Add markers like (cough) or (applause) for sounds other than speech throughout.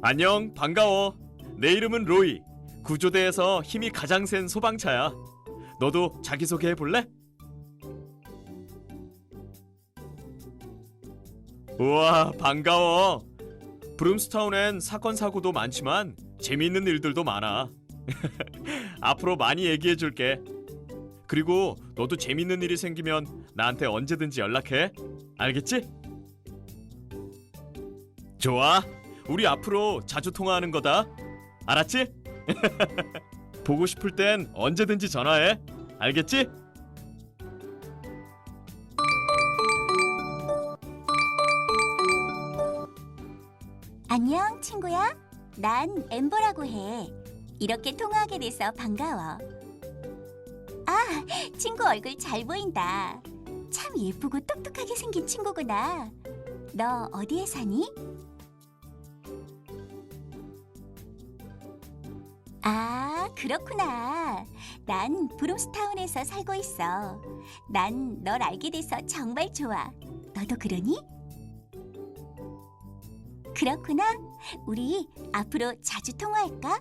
안녕, 반가워. 내 이름은 로이. 구조대에서 힘이 가장 센 소방차야. 너도 자기소개해 볼래? 우와, 반가워. 브룸스타운엔 사건 사고도 많지만 재미있는 일들도 많아. (laughs) 앞으로 많이 얘기해 줄게. 그리고 너도 재밌는 일이 생기면 나한테 언제든지 연락해. 알겠지? 좋아. 우리 앞으로 자주 통화하는 거다. 알았지? (laughs) 보고 싶을 땐 언제든지 전화해. 알겠지? 안녕, 친구야. 난 엠버라고 해. 이렇게 통화하게 돼서 반가워. 아, 친구 얼굴 잘 보인다. 참 예쁘고 똑똑하게 생긴 친구구나. 너 어디에 사니? 아, 그렇구나. 난 브룸스타운에서 살고 있어. 난 널 알게 돼서 정말 좋아. 너도 그러니? 그렇구나. 우리 앞으로 자주 통화할까?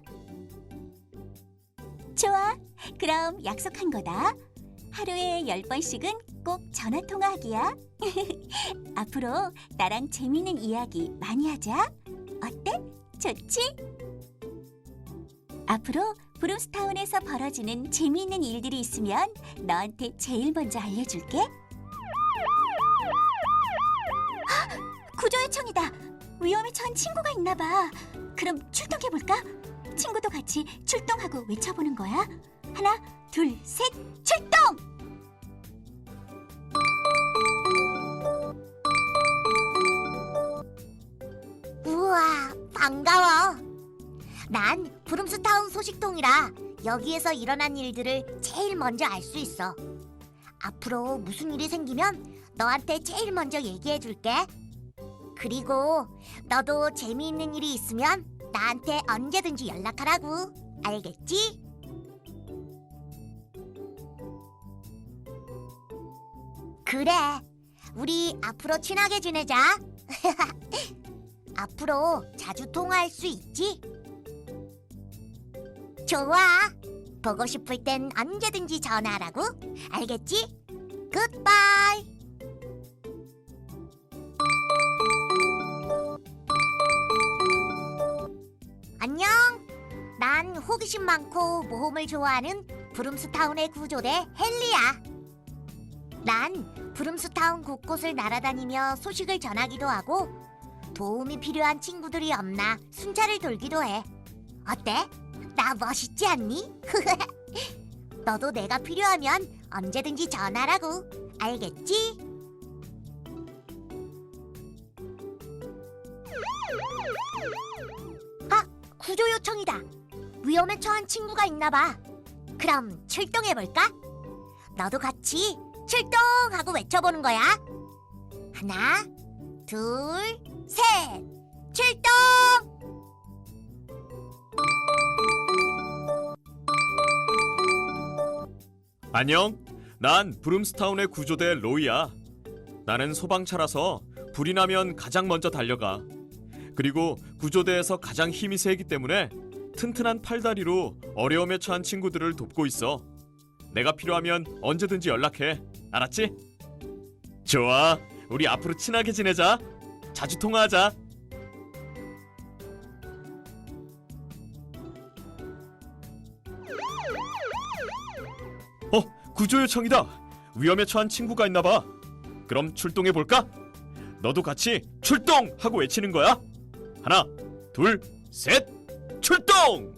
좋아. 그럼 약속한 거다. 하루에 열 번씩은 꼭 전화 통화하기야. (laughs) 앞으로 나랑 재밌는 이야기 많이 하자. 어때? 좋지? 앞으로 브룸스타운에서 벌어지는 재미있는 일들이 있으면 너한테 제일 먼저 알려줄게. 헉! 구조 요청이다. 위험에 처한 친구가 있나 봐. 그럼 출동해 볼까? 친구도 같이 출동하고 외쳐보는 거야. 하나, 둘, 셋, 출동! 우와, 반가워. 난 브룸스타운 소식통이라 여기에서 일어난 일들을 제일 먼저 알 수 있어. 앞으로 무슨 일이 생기면 너한테 제일 먼저 얘기해 줄게. 그리고 너도 재미있는 일이 있으면 나한테 언제든지 연락하라고. 알겠지? 그래. 우리 앞으로 친하게 지내자. (laughs) 앞으로 자주 통화할 수 있지? 좋아. 보고 싶을 땐 언제든지 전화하라고. 알겠지? 굿바이. 안녕. 난 호기심 많고 모험을 좋아하는 브룸스타운의 구조대 헨리야. 난 브룸스타운 곳곳을 날아다니며 소식을 전하기도 하고 도움이 필요한 친구들이 없나 순찰을 돌기도 해. 어때? 나 멋있지 않니? (laughs) 너도 내가 필요하면 언제든지 전화라고. 알겠지? 아, 구조 요청이다. 위험에 처한 친구가 있나 봐. 그럼 출동해 볼까? 너도 같이 출동 하고 외쳐보는 거야. 하나, 둘, 셋, 출동! 안녕. 난 브룸스타운의 구조대 로이야. 나는 소방차라서 불이 나면 가장 먼저 달려가. 그리고 구조대에서 가장 힘이 세기 때문에 튼튼한 팔다리로 어려움에 처한 친구들을 돕고 있어. 내가 필요하면 언제든지 연락해. 알았지? 좋아. 우리 앞으로 친하게 지내자. 자주 통화하자. 어, 구조 요청이다. 위험에 처한 친구가 있나 봐. 그럼 출동해 볼까? 너도 같이 출동 하고 외치는 거야. 하나, 둘, 셋, 출동!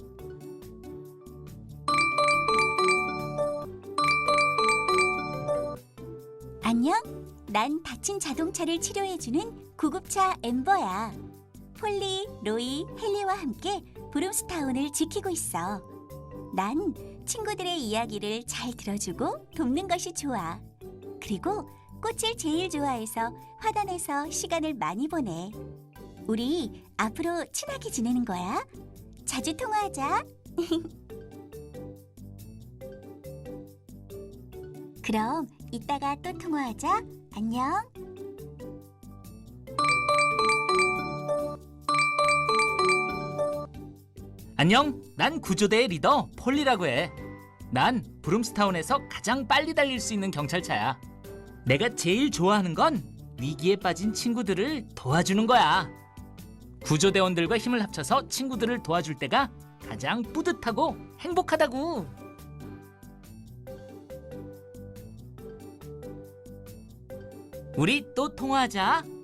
안녕. 난 다친 자동차를 치료해주는 구급차 엠버야. 폴리, 로이, 헨리와 함께 브룸스타운을 지키고 있어. 난 친구들의 이야기를 잘 들어주고 돕는 것이 좋아. 그리고 꽃을 제일 좋아해서 화단에서 시간을 많이 보내. 우리 앞으로 친하게 지내는 거야. 자주 통화하자. (laughs) 그럼 이따가 또 통화하자. 안녕. 안녕. 난 구조대의 리더 폴리라고 해. 난 브룸스타운에서 가장 빨리 달릴 수 있는 경찰차야. 내가 제일 좋아하는 건 위기에 빠진 친구들을 도와주는 거야. 구조대원들과 힘을 합쳐서 친구들을 도와줄 때가 가장 뿌듯하고 행복하다고. 우리 또 통화하자.